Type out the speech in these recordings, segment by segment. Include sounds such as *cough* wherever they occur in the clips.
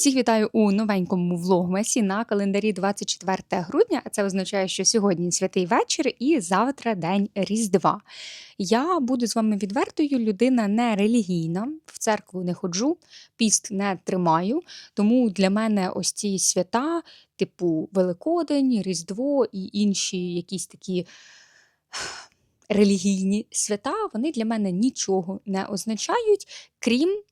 Всіх вітаю у новенькому влогмесі на календарі 24 грудня. а Це означає, що сьогодні святий вечір і завтра день Різдва. Я буду з вами відвертою. Людина не релігійна, в церкву не ходжу, піст не тримаю. Тому для мене ось ці свята, типу Великодень, Різдво і інші якісь такі. *sighs* Релігійні свята вони для мене нічого не означають, крім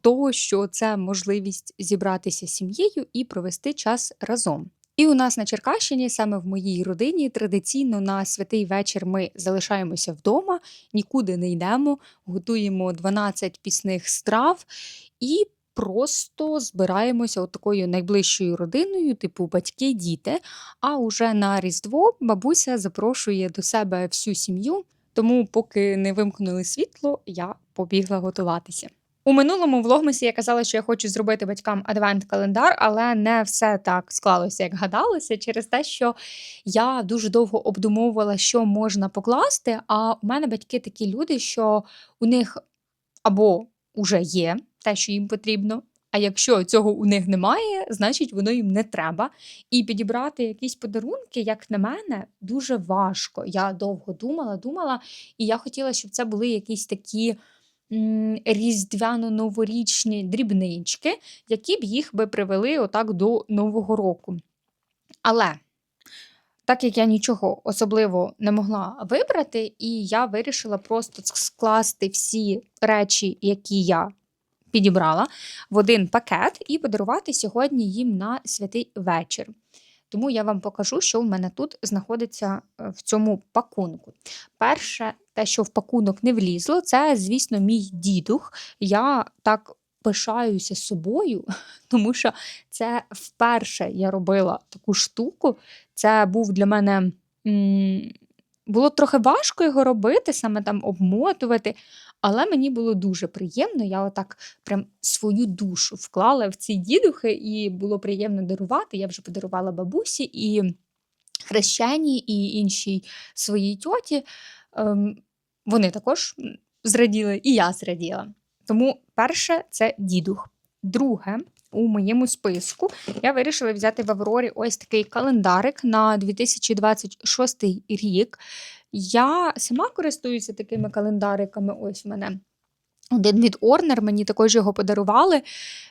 того, що це можливість зібратися з сім'єю і провести час разом. І у нас на Черкащині, саме в моїй родині, традиційно на святий вечір ми залишаємося вдома, нікуди не йдемо, готуємо 12 пісних страв і просто збираємося от такою найближчою родиною, типу батьки, діти. А уже на Різдво бабуся запрошує до себе всю сім'ю. Тому, поки не вимкнули світло, я побігла готуватися. У минулому влогмасі я казала, що я хочу зробити батькам адвент-календар, але не все так склалося, як гадалося, через те, що я дуже довго обдумовувала, що можна покласти. А у мене батьки такі люди, що у них або вже є те, що їм потрібно. А якщо цього у них немає, значить воно їм не треба. І підібрати якісь подарунки, як на мене, дуже важко. Я довго думала, думала, і я хотіла, щоб це були якісь такі різдвяно-новорічні дрібнички, які б їх би привели отак до Нового року. Але. Так як я нічого особливо не могла вибрати, і я вирішила просто скласти всі речі, які я підібрала, в один пакет і подарувати сьогодні їм на святий вечір. Тому я вам покажу, що в мене тут знаходиться е, в цьому пакунку. Перше, те, що в пакунок не влізло, це, звісно, мій дідух. Я так пишаюся собою, *laughs* тому що це вперше я робила таку штуку. Це був для мене. Було трохи важко його робити, саме там обмотувати, але мені було дуже приємно. Я отак прям свою душу вклала в ці дідухи, і було приємно дарувати. Я вже подарувала бабусі і хрещеній, і іншій своїй тьоті. Ем, вони також зраділи, і я зраділа. Тому перше це дідух. Друге, у моєму списку я вирішила взяти в Аврорі ось такий календарик на 2026 рік. Я сама користуюся такими календариками. Ось в мене один від Орнер, мені також його подарували.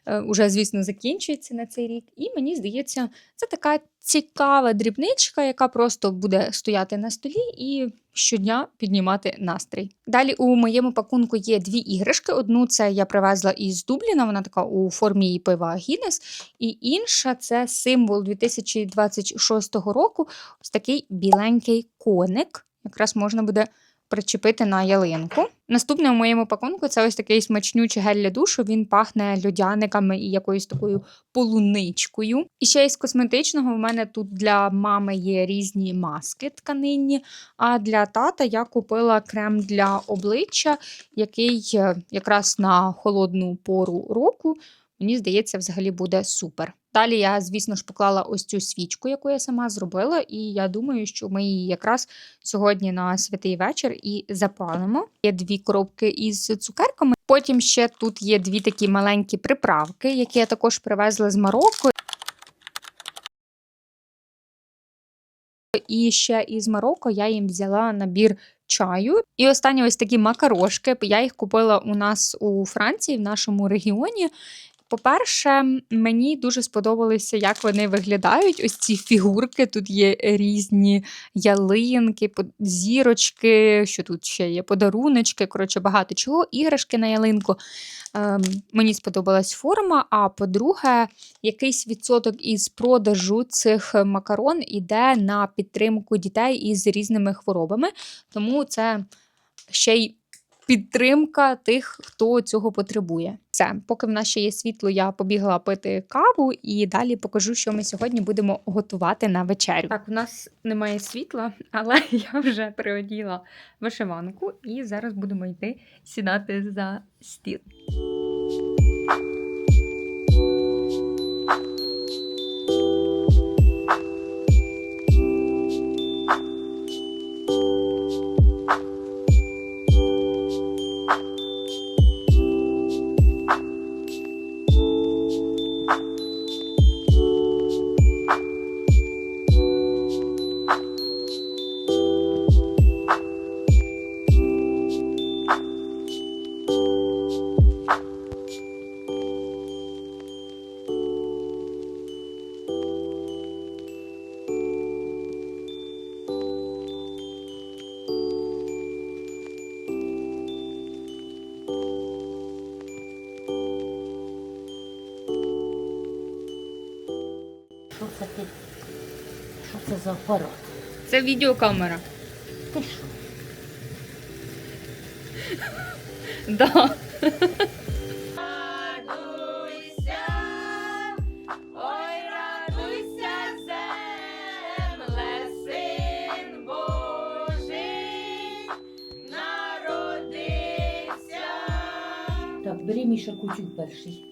Е, уже, звісно, закінчується на цей рік. І мені здається, це така цікава дрібничка, яка просто буде стояти на столі і щодня піднімати настрій. Далі у моєму пакунку є дві іграшки. Одну це я привезла із Дубліна, вона така у формі пива Гіннес, і інша це символ 2026 року. Ось такий біленький коник. Якраз можна буде причепити на ялинку. Наступне в моєму пакунку це ось такий смачнючий гель для душу. Він пахне льодяниками і якоюсь такою полуничкою. І ще із косметичного в мене тут для мами є різні маски тканинні. А для тата я купила крем для обличчя, який е, якраз на холодну пору року. Мені здається, взагалі буде супер. Далі я, звісно ж, поклала ось цю свічку, яку я сама зробила, і я думаю, що ми її якраз сьогодні на святий вечір і запалимо. Є дві коробки із цукерками. Потім ще тут є дві такі маленькі приправки, які я також привезла з Марокко. І ще із Марокко я їм взяла набір чаю. І останні ось такі макарошки. Я їх купила у нас у Франції, в нашому регіоні. По-перше, мені дуже сподобалося, як вони виглядають. Ось ці фігурки. Тут є різні ялинки, зірочки, що тут ще є подаруночки, коротше, багато чого. Іграшки на ялинку. Ем, Мені сподобалась форма. А по-друге, якийсь відсоток із продажу цих макарон іде на підтримку дітей із різними хворобами. Тому це ще й підтримка тих, хто цього потребує. Все, поки в нас ще є світло, я побігла пити каву і далі покажу, що ми сьогодні будемо готувати на вечерю. Так, у нас немає світла, але *laughs* я вже приоділа вишиванку і зараз будемо йти сідати за стіл. За апарат? Це відеокамера. Ти що? *laughs* Да. Ой, радуйся, земле, син Божий народився. Так, бери Міша кутюк перший.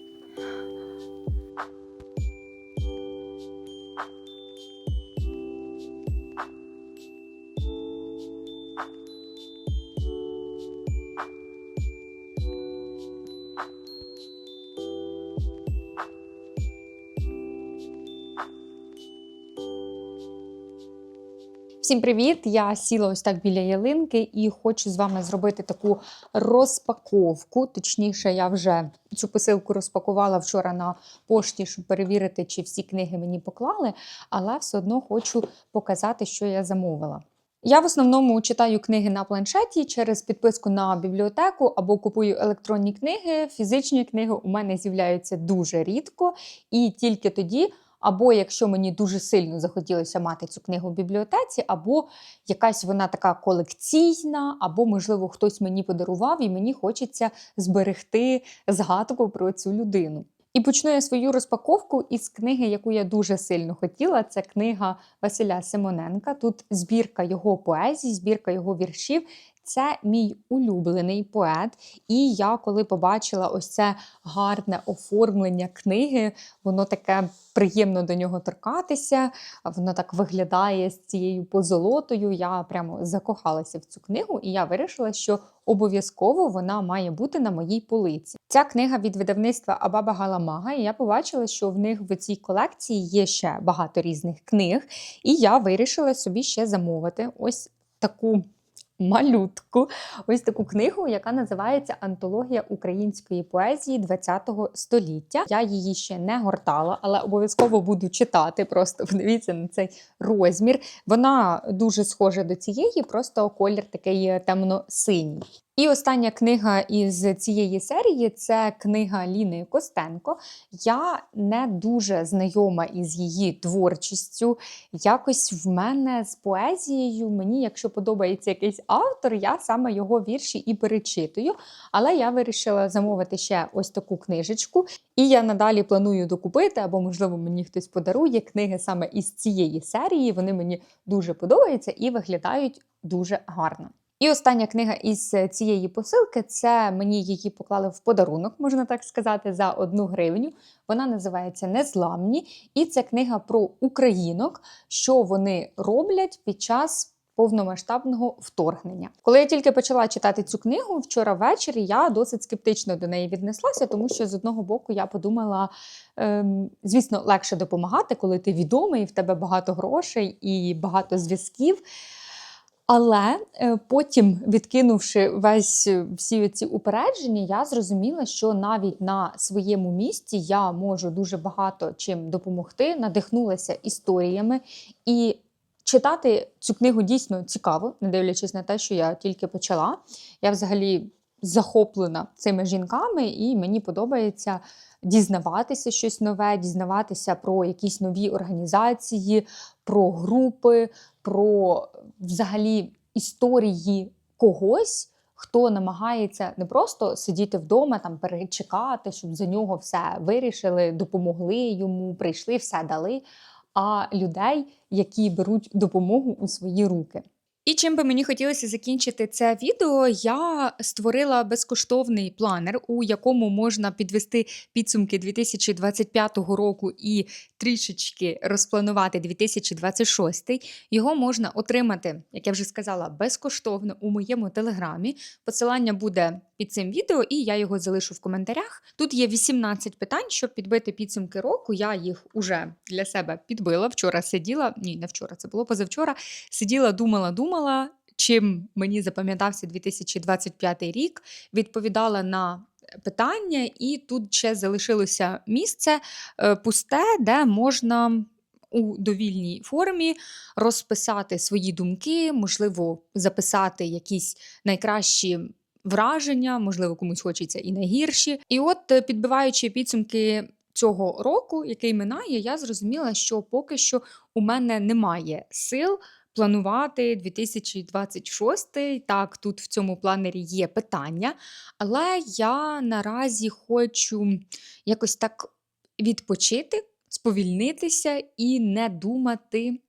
Всім привіт! Я сіла ось так біля ялинки і хочу з вами зробити таку розпаковку. Точніше, я вже цю посилку розпакувала вчора на пошті, щоб перевірити, чи всі книги мені поклали, але все одно хочу показати, що я замовила. Я в основному читаю книги на планшеті через підписку на бібліотеку або купую електронні книги. Фізичні книги у мене з'являються дуже рідко і тільки тоді, або якщо мені дуже сильно захотілося мати цю книгу в бібліотеці, або якась вона така колекційна, або, можливо, хтось мені подарував, і мені хочеться зберегти згадку про цю людину. І почну я свою розпаковку із книги, яку я дуже сильно хотіла. Це книга Василя Симоненка. Тут збірка його поезій, збірка його віршів. Це мій улюблений поет. І я, коли побачила ось це гарне оформлення книги, воно таке приємно до нього торкатися. Воно так виглядає з цією позолотою. Я прямо закохалася в цю книгу, і я вирішила, що обов'язково вона має бути на моїй полиці. Ця книга від видавництва Абаба Галамага, і я побачила, що в них в цій колекції є ще багато різних книг, і я вирішила собі ще замовити ось таку. Малютку, ось таку книгу, яка називається Антологія української поезії ХХ століття. Я її ще не гортала, але обов'язково буду читати. Просто подивіться на цей розмір. Вона дуже схожа до цієї, просто колір такий темно-синій. І остання книга із цієї серії це книга Ліни Костенко. Я не дуже знайома із її творчістю. Якось в мене з поезією, мені, якщо подобається якийсь автор, я саме його вірші і перечитую. Але я вирішила замовити ще ось таку книжечку. І я надалі планую докупити, або, можливо, мені хтось подарує книги саме із цієї серії. Вони мені дуже подобаються і виглядають дуже гарно. І остання книга із цієї посилки це мені її поклали в подарунок, можна так сказати, за одну гривню. Вона називається Незламні, і це книга про українок, що вони роблять під час. Повномасштабного вторгнення. Коли я тільки почала читати цю книгу вчора ввечері, я досить скептично до неї віднеслася, тому що з одного боку я подумала, ем, звісно, легше допомагати, коли ти відомий, в тебе багато грошей і багато зв'язків. Але е, потім, відкинувши весь е, всі ці упередження, я зрозуміла, що навіть на своєму місці я можу дуже багато чим допомогти, надихнулася історіями і. Читати цю книгу дійсно цікаво, не дивлячись на те, що я тільки почала. Я взагалі захоплена цими жінками, і мені подобається дізнаватися щось нове, дізнаватися про якісь нові організації, про групи, про взагалі історії когось. Хто намагається не просто сидіти вдома, там перечекати, щоб за нього все вирішили, допомогли йому, прийшли, все дали, а людей, які беруть допомогу у свої руки. І чим би мені хотілося закінчити це відео, я створила безкоштовний планер, у якому можна підвести підсумки 2025 року і трішечки розпланувати 2026. Його можна отримати, як я вже сказала, безкоштовно у моєму телеграмі. Посилання буде під цим відео, і я його залишу в коментарях. Тут є 18 питань, щоб підбити підсумки року. Я їх уже для себе підбила. Вчора сиділа, ні, не вчора, це було позавчора. Сиділа, думала, думала, чим мені запам'ятався 2025 рік, відповідала на питання, і тут ще залишилося місце е, пусте, де можна. У довільній формі розписати свої думки, можливо, записати якісь найкращі враження, можливо, комусь хочеться і найгірші. І от, е, підбиваючи підсумки цього року, який минає, я зрозуміла, що поки що у мене немає сил планувати 2026. Так, тут в цьому планері є питання, але я наразі хочу якось так відпочити, сповільнитися і не думати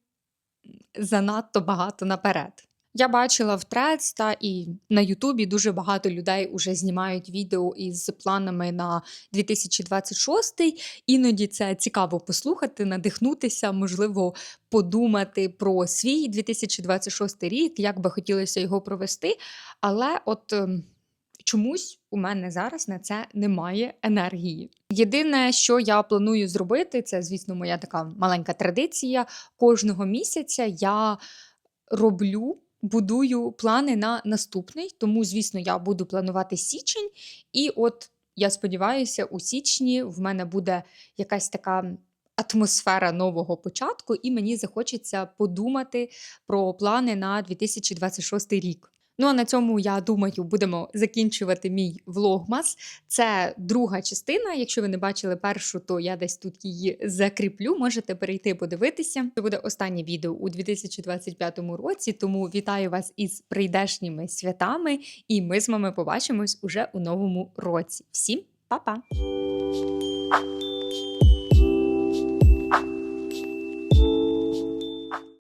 занадто багато наперед. Я бачила в Трец та і на Ютубі дуже багато людей вже знімають відео із планами на 2026. Іноді це цікаво послухати, надихнутися, можливо, подумати про свій 2026 рік, як би хотілося його провести. Але от ем, чомусь у мене зараз на це немає енергії. Єдине, що я планую зробити, це, звісно, моя така маленька традиція. Кожного місяця я роблю. Будую плани на наступний, тому, звісно, я буду планувати січень. І от я сподіваюся, у січні в мене буде якась така атмосфера нового початку, і мені захочеться подумати про плани на 2026 рік. Ну а на цьому я думаю, будемо закінчувати мій влогмас. Це друга частина. Якщо ви не бачили першу, то я десь тут її закріплю. Можете перейти подивитися. Це буде останнє відео у 2025 році. Тому вітаю вас із прийдешніми святами, і ми з вами побачимось уже у новому році. Всім па-па!